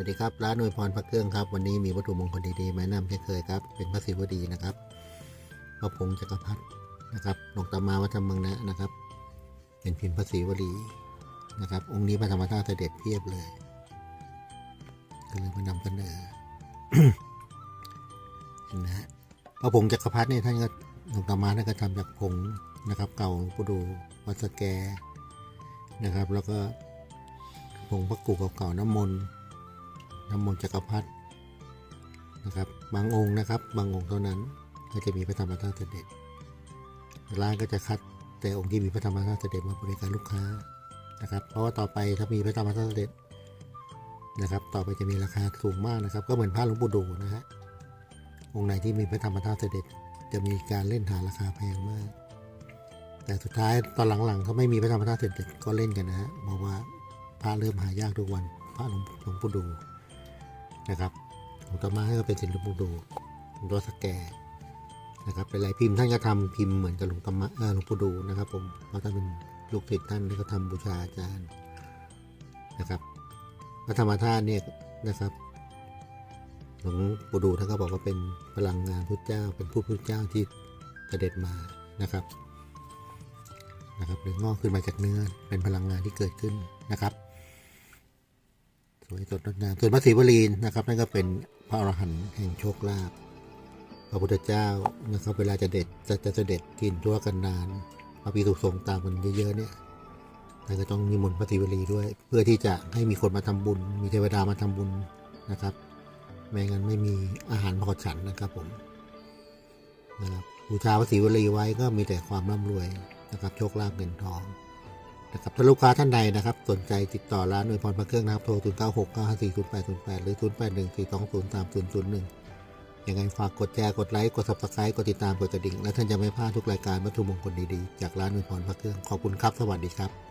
วัสดีครับร้านอวยพรพระเครื่องครับ วันนี้มีวัตถุมงคลดีๆมานำเช่นเคยครับ เป็นพระศิวดีนะครับพระพงศ์จักรพรรดินะครับหลวงตามาวัดธรรมังนะนะครับ เป็นพิมพ์พระศิวลีนะครับ องค์นี้พระธรรมธาตุเสด็จเพียบเลยก็เลยมานำเสนอเห็นนะฮะพระพงศ์จักรพรรดิเนี่ยท่านก็หลวงตามาท่านก็ทำจากผงนะครับ เก่าปูดูวัดสแกนะครับ แล้วก็ผงพระกูเก่าๆน้ำมนต์ น้ำมนต์จักรพรรดินะครับ บางองค์นะครับ บางองค์เท่านั้นก็จะมีพระธรรมธาตุเสด็จร้านก็จะคัดแต่องค์ที่มีพระธรรมธาตุเสด็จมาบริการลูกค้านะครับ เพราะว่าต่อไปถ้ามีพระธรรมธาตุเสด็จนะครับ ต่อไปจะมีราคาสูงมากนะครับ ก็เหมือนพระหลวงปู่ดูนะฮะองค์ไหนที่มีพระธรรมธาตุเสด็จจะมีการเล่นหาราคาแพงมาก แต่สุดท้ายตอนหลังๆถ้าไม่มีพระธรรมธาตุเสด็จก็เล่นกันนะฮะเพราะว่าพระเริ่มหายากทุกวันพระหลวงหลวงปู่ดู นะครับหลวงตามาให้ก็เป็นศิลปดูหลวงตัวสแกนะครับเป็นลายพิมพ์ท่านก็ทำพิมพ์เหมือนกับหลวงตามาเออหลวงปู่ดูนะครับ ผมเพราะท่านเป็นลูกศิษย์ท่านที่เขาทำบูชาอาจารย์นะครับพระธรรมธาตุเนี่ยนะครับหลวงปู่ดูท่านก็บอกว่าเป็นพลังงานพุทธเจ้า เป็นผู้พุทธเจ้าที่เสด็จมานะครับนะครับหรืองอกขึ้นมาจากเนื้อเป็นพลังงานที่เกิดขึ้นนะครับ สวยสดงดงามส่วนพระศรีวลีนะครับ นั่นก็เป็นพระอรหันต์แห่งโชคลาภพระพุทธเจ้านะครับ เวลาจะเด็ดจะจะเสด็จกินทั่วกันนานมาปีถูกทรงตามกันเยอะๆเนี่ยท่านก็ต้องมีมนต์พระศรีวลีด้วย เพื่อที่จะให้มีคนมาทำบุญ มีเทวดามาทำบุญนะครับไม่งั้นไม่มีอาหารพอฉันนะครับผมนะครับบูชาพระศรีวลีไว้ก็มีแต่ความร่ำรวยนะครับโชคลาภเงินทอง นะครับถ้าลูกค้าท่านใดนะครับ สนใจติดต่อร้านอวยพรพระเครื่องนะครับโทร 0 9 6 9 5 4 0 8 0 8 หรือ 0 8 1 4 2 0 3 0 0 1 ยังไงฝากกดแชร์ กดไลค์ กด subscribe กดติดตาม กดกระดิ่ง และท่านจะไม่พลาดทุกรายการวัตถุมงคลดีๆ จากร้านอวยพรพระเครื่อง ขอบคุณครับ สวัสดีครับ